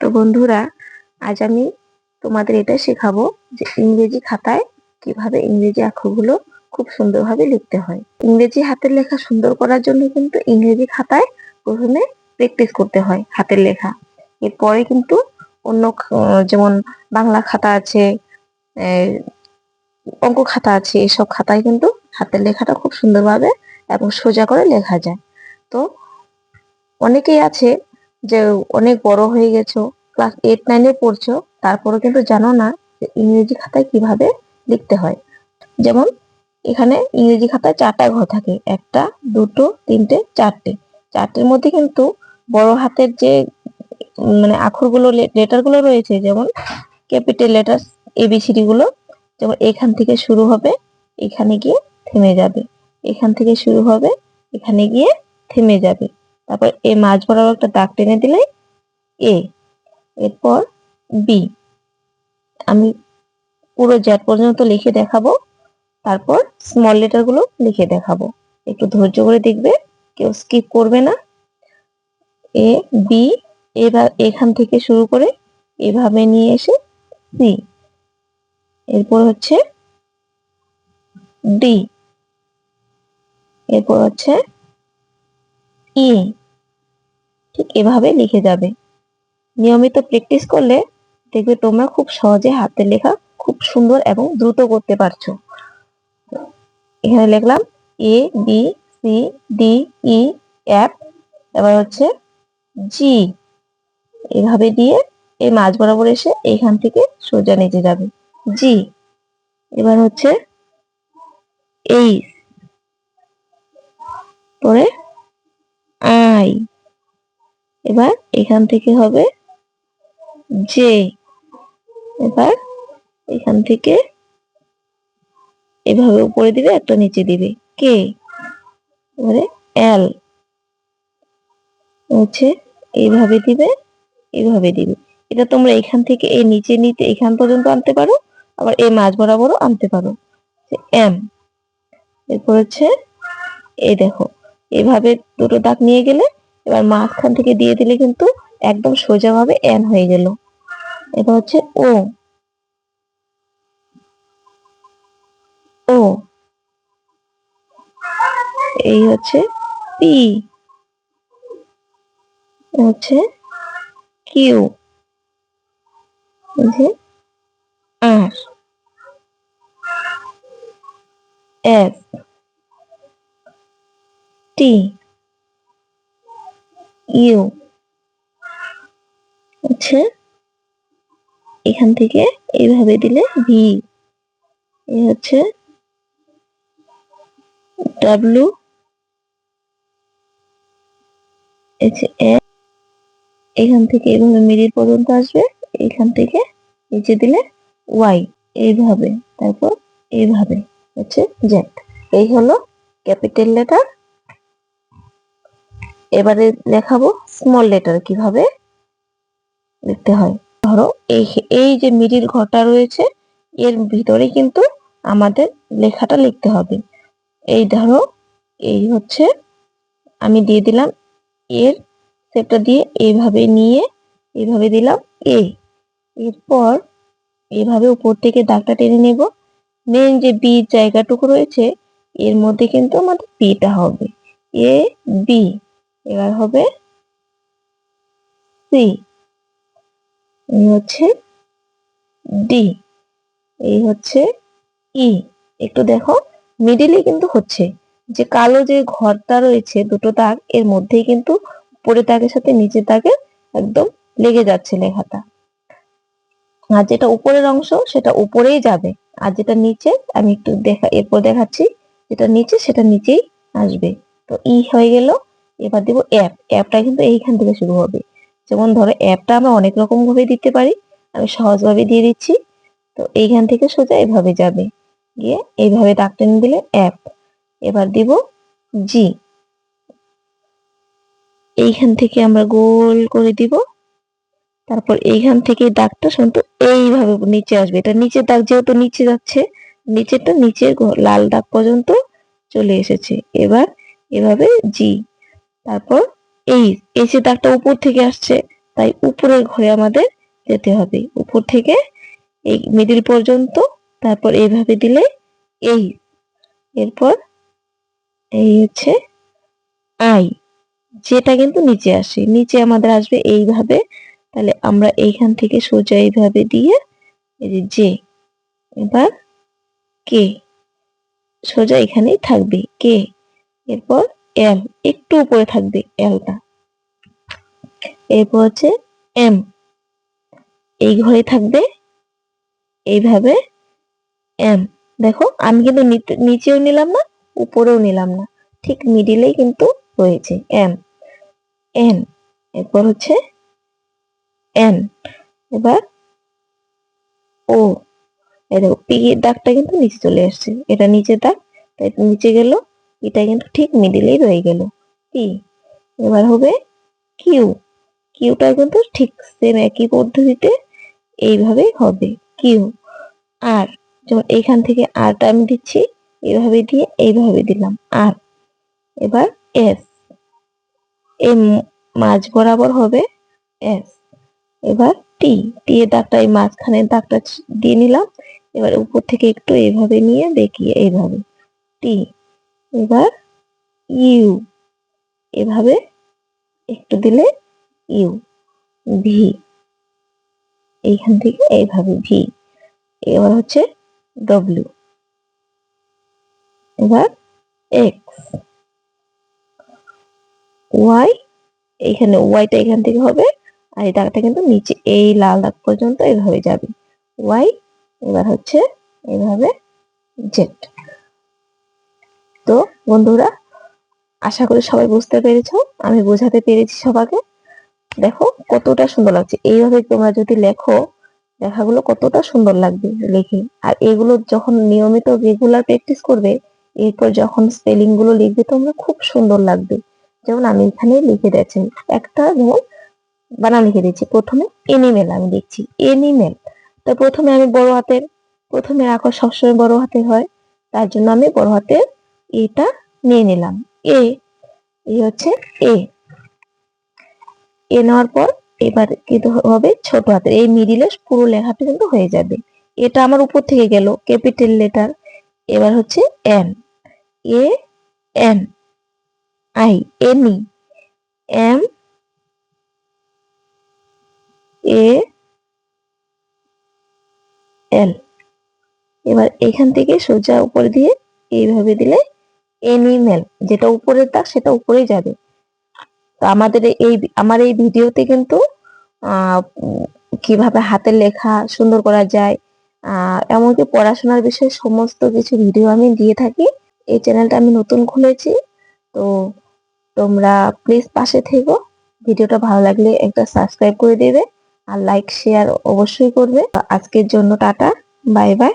তো বন্ধুরা, আজ আমি তোমাদের এটা শেখাবো যে ইংরেজি খাতায় কীভাবে ইংরেজি অক্ষরগুলো খুব সুন্দরভাবে লিখতে হয়। ইংরেজি হাতের লেখা সুন্দর করার জন্য কিন্তু ইংরেজি খাতায় প্রথমে প্র্যাকটিস করতে হয় হাতের লেখা। এরপরে কিন্তু অন্য যেমন বাংলা খাতা আছে অঙ্ক খাতা আছে, এসব খাতায় কিন্তু হাতের লেখাটা খুব সুন্দরভাবে এবং সোজা করে লেখা যায়। তো অনেকেই আছে যে অনেক বড় হয়ে গেছো ক্লাস এইট নাইনে পড়ছো তারপরে কিন্তু জানো না যে ইংরেজি খাতায় কীভাবে লিখতে হয়। যেমন এখানে ইংরেজি খাতায় চারটা ঘর থাকে, একটা, দুটো, তিনটে, চারটে। চারটের মধ্যে কিন্তু বড় হাতের যে মানে আখরগুলো লেটারগুলো রয়েছে, যেমন ক্যাপিটাল লেটার এবিসিডি গুলো, যেমন এখান থেকে শুরু হবে, এখানে গিয়ে থেমে যাবে। এখান থেকে শুরু হবে, এখানে গিয়ে থেমে যাবে। তারপর এ মাঝ বরাবর একটা দাগ টেনে দিলে এ, এরপর বি। আমি পুরো জ্যাট পর্যন্ত লিখে দেখাবো, তারপর স্মল লেটারগুলো লিখে দেখাবো। একটু ধৈর্য করে দেখবে, কেউ স্কিপ করবে না। এ, বি, এবার এখান থেকে শুরু করে এভাবে নিয়ে এসে সি। এরপর হচ্ছে ডি। এরপর হচ্ছে ই। ঠিক এভাবে লিখে যাবে? নিয়মিত প্র্যাকটিস করলে দেখবে তোমরা খুব সহজে হাতের লেখা খুব সুন্দর এবং দ্রুত করতে পারছ। এখানে লিখলাম A B C D E F এবার হচ্ছে জি এভাবে দিয়ে এই মাঝ বরাবর এসে এইখান থেকে সোজা নিচে যাবে। জি এবার হচ্ছে এই পরে আই এবার এখান থেকে হবে জে এবার এখান থেকে এভাবে উপরে দিবে, একটা নিচে দিবে। কে এবারে এল হচ্ছে এইভাবে দিবে এইভাবে দিবে। এটা তোমরা এখান থেকে এই নিচে নিতে এখান পর্যন্ত আনতে পারো, আবার এই মাঝ বরাবরও আনতে পারো। এম এরপর হচ্ছে, এই দেখো, এভাবে দুটো দাগ নিয়ে গেলে এবার মাঝখান থেকে দিয়ে দিলে কিন্তু একদম সোজাভাবে এন হয়ে গেল। এটা হচ্ছে ও ও এই হচ্ছে পি হচ্ছে Q R S T U. হচ্ছে এখান থেকে এইভাবে দিলে ভি। এই হচ্ছে ডাব্লু। এখান থেকে এইভাবে মিডিল পর্যন্ত আসবে। এখান থেকে নিচে দিলে ওয়াই। এইভাবে। তারপর এইভাবে হচ্ছে জেড। এই হলো ক্যাপিটাল লেটার। এবারে লেখাবো স্মল লেটার কীভাবে লিখতে হয়। ধরো, এই এই যে মিডিল ঘরটা রয়েছে, এর ভিতরে কিন্তু আমাদের লেখাটা লিখতে হবে। এই ধরো, এই হচ্ছে, আমি দিয়ে দিলাম এর সেটা দিয়ে এইভাবে নিয়ে এইভাবে দিলাম এ। এরপর এভাবে উপর থেকে দাগটা টেনে নেব। মেন যে বি জায়গাটুকু রয়েছে, এর মধ্যে কিন্তু আমাদের বিটা হবে। এ বি এবার হবে সি এই হচ্ছে ডি এই হচ্ছে ই একটু দেখো মিডিলে কিন্তু হচ্ছে। যে কালো যে ঘরটা রয়েছে, দুটো দাগ, এর মধ্যেই কিন্তু উপরে দাগের সাথে নিচে দাগে একদম লেগে যাচ্ছে লেখাটা। আর যেটা উপরের অংশ, সেটা উপরেই যাবে। আর যেটা নিচে, আমি একটু দেখা, এরপর দেখাচ্ছি, যেটা নিচে, সেটা নিচেই আসবে। তো ই হয়ে গেল। এবার দেবো অ্যাপ অ্যাপটা কিন্তু এইখান থেকে শুরু হবে। যেমন ধরো অ্যাপটা আমরা অনেক রকম ভাবে দিতে পারি। আমি সহজভাবে দিয়ে দিচ্ছি। তো এইখান থেকে সোজা এভাবে যাবে। গিয়ে এইভাবে দাগ টেনে দিলে অ্যাপ এবার দিব জি এইখান থেকে আমরা গোল করে দিব। তারপর এইখান থেকে দাগটা শুনতো এইভাবে নিচে আসবে। এটা নিচের দাগ যেহেতু নিচে যাচ্ছে, নিচেরটা নিচের লাল দাগ পর্যন্ত চলে এসেছে। এবার এভাবে জি তারপর এই এই যে দাগটা উপর থেকে আসছে। তাই উপরের ঘরে আমাদের যেতে হবে। উপর থেকে এই মিডিল পর্যন্ত, তারপর এইভাবে দিলে এই। এরপর এই হচ্ছে আই। যেটা কিন্তু নিচে আসে। নিচে আমাদের আসবে এইভাবে। তাহলে আমরা এইখান থেকে সোজা এইভাবে দিয়ে এই যে জে এবার কে। সোজা এখানেই থাকবে। কে। এরপর এল একটু উপরে থাকবে এলটা এরপর হচ্ছে এম এই ঘরে থাকবে, এইভাবে এম দেখো, আমি কিন্তু নিতে- নিচেও নিলাম না, উপরেও নিলাম না, ঠিক মিডিলেই কিন্তু রয়েছে এম এন এরপর হচ্ছে এন এবার ও এই দেখো পি দাগটা কিন্তু নিচে চলে আসছে, এটা নিচে দাগ, তাই নিচে গেল এটা কিন্তু ঠিক মিডিলেই রয়ে গেল। পি এবার হবে কিউ। কিউটা কিন্তু ঠিক সেম একই পদ্ধতিতে এইভাবেই হবে। কিউ। আর যেমন এইখান থেকে আরটা আমি দিচ্ছি এইভাবে দিয়ে এইভাবে দিলাম। আর এবার এস। এই ম- মাঝ বরাবর হবে এস। এবার টি। টি এর দাগটা এই মাঝখানের দাগটা দিয়ে নিলাম। এবার উপর থেকে একটু এইভাবে নিয়ে দেখিয়ে এইভাবে। টি। এবার ইউ। এভাবে একটু দিলে ইউ। ভি এইখান থেকে এইভাবে ভি এবার হচ্ছে ডব্লিউ এবার এক্স ওয়াই এইখানে ওয়াইটা এখান থেকে হবে, আর এই দাগটা কিন্তু নিচে, এই লাল দাগ পর্যন্ত এভাবে যাবে। ওয়াই এবার হচ্ছে এইভাবে জেড তো বন্ধুরা, আশা করি সবাই বুঝতে পেরেছ, আমি বোঝাতে পেরেছি সবাইকে। দেখো কতটা সুন্দর লাগছে। এইভাবে তোমরা যদি লেখো, লেখাগুলো কতটা সুন্দর লাগবে লিখে। আর এগুলো যখন নিয়মিত রেগুলার প্র্যাকটিস করবে, এরপর যখন স্পেলিংগুলো লিখবে, তোমরা খুব সুন্দর লাগবে। যেমন আমি এখানে লিখে দিয়েছি, একটা যেমন বানান লিখে দিচ্ছি প্রথমে এনিমেল আমি লিখছি এনিমেল তো প্রথমে আমি বড় হাতের, প্রথমে আঁকো সবসময় বড় হাতের হয়, তার জন্য আমি বড় হাতের এটা নিয়ে নিলাম। এ এই হচ্ছে এ এ নেওয়ার পর এবার কিন্তু হবে ছোট হাতের, এই মিডিলে পুরো লেখাটা কিন্তু হয়ে যাবে। এটা আমার উপর থেকে গেল ক্যাপিটাল লেটার এবার হচ্ছে N A N I N M A L এবার এখান থেকে সোজা উপরে দিয়ে এইভাবে দিলে এনিমেল যেটা উপরের দাগ সেটা উপরেই যাবে। তো আমাদের এই, আমার এই ভিডিওতে কিন্তু কীভাবে হাতের লেখা সুন্দর করা যায় এমনকি পড়াশোনার বিষয়ে সমস্ত কিছু ভিডিও আমি দিয়ে থাকি। এই চ্যানেলটা আমি নতুন খুলেছি, তো তোমরা প্লিজ পাশে থেকো। ভিডিওটা ভালো লাগলে একটা সাবস্ক্রাইব করে দেবে, আর লাইক শেয়ার অবশ্যই করবে। আজকের জন্য টাটা বাই বাই